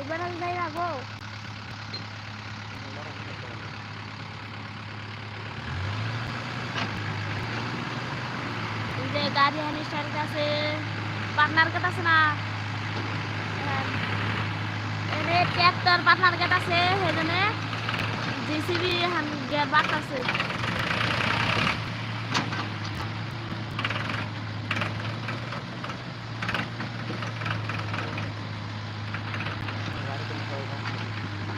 এবার আমি যাই আগো এই যে গাড়ি হানি স্টার্ট আছে। পার্টনার গেট আছে না? এনে ট্র্যাক্টর পার্টনার গেট আছে সেজনে আছে।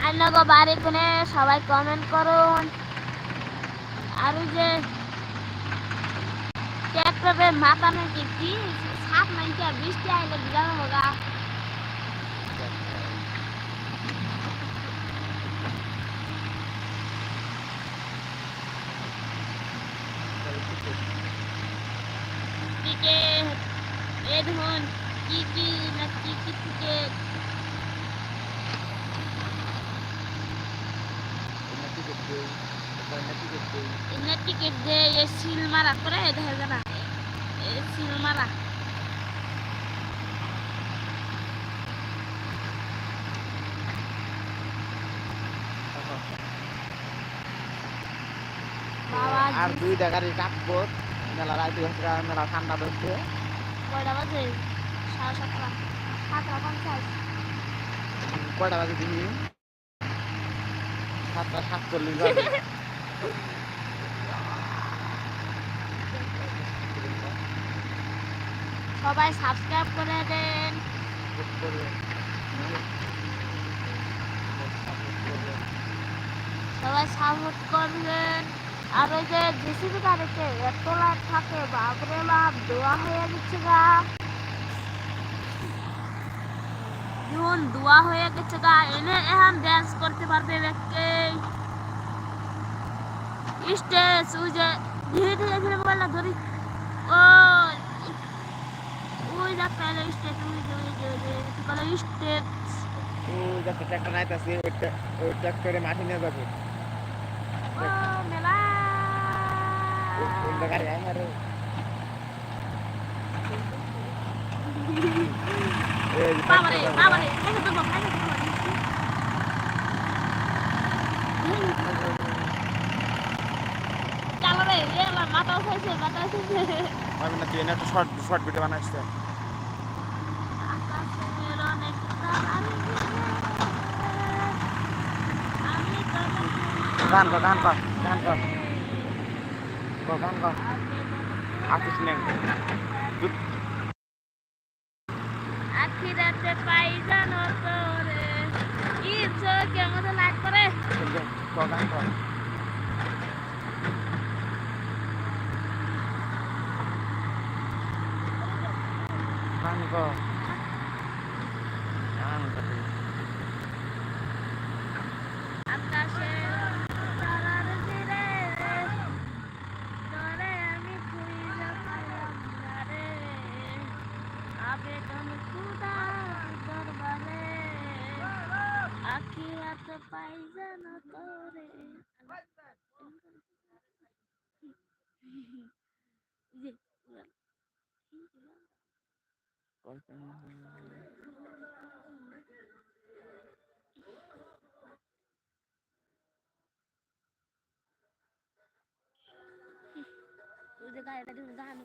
আর লগো বাড়ি কোনে সবাই কমেন্ট করুন। আর যে ট্র্যাক্টরের মাথা নাকি কি? সাপ নাকি বৃষ্টি আইলে হোগা এ ধরুন কি কি না কি কি এনে টিকিট দে এ সিল মারা করে দেখা যায় না সিল মারা আর দুই টাকারই কাটবো মেলা রাইতে মেলা ঠান্ডা ধরছে। কয়টা বাজে? সাড়ে সাতটা। সাতটা পঞ্চাশ। কয়টা বাজে দিবি সাতটা সাতচল্লিশ বাজে। সবাই সাবস্ক্রাইব করে দেন। সবাই সাপোর্ট করবেন। আর ওই যে জেসিবি গাড়িতে এত লাইট থাকে, বাপরে বাপ, দোয়া হয়ে গেছে গা। যখন দোয়া হয়ে গেছে গা। এনে এখন ড্যান্স করতে পারবে ব্যক্তি। স্টেজ, ওই যে ধীরে ধীরে ধীরে মোবাইলটা ধরি। ও ওই যে একটা স্টেজ ওই যে ওই যে ওই যে স্টেজ ও, যাতে ট্রাক্টর নাইতাছে ওই ট্রাক্টরে মাটি নিয়ে যাবে। কোন গাড়ি আয় না রে এই যে বাবারে tractor বাবারে দেখে তো বাবা দেখে তো চালো রে এ আমার মাথা উঠাইছে মাথা উঠাইছে আমি না তুই একটা শর্ট শর্ট ভিডিও বানাইছিস আকাশের অনেক তারার আমি কর আছিস না আখি রাতে পাই জানো তোরে কি চোখে মতো লাগ করে গান কর গান কর আবেদন খুদা দরবারে আখি রাতে পাই জানো তোরে জি ওই যে গাড়িটা দেখুন গান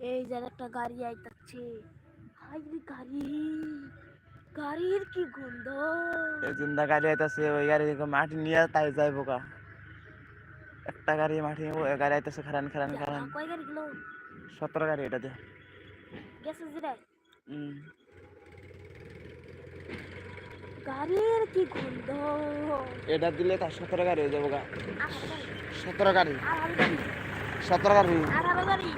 এই যে একটা গাড়ি আইতাছে। হাই রে গাড়ি গাড়ির কি গন্ধ? এই জিন্দা গাড়ি আইতাছে ওই গাড়ি মাটি নিয়ে তাই যাইব কা একটা গাড়ি মাটি গাড়ি আইতাছে খারান খারান খারান। কয় গাড়ি গেল? সতেরো গাড়ি এটা দে। গেছে জিরে? উম, গাড়ির কি গন্ধ? এটা দিলে তার সতেরো গাড়ি হয়ে যাব গা। আঠারো গাড়ি। সতেরো গাড়ি। আঠারো গাড়ি। সতেরো গাড়ি। আঠারো গাড়ি।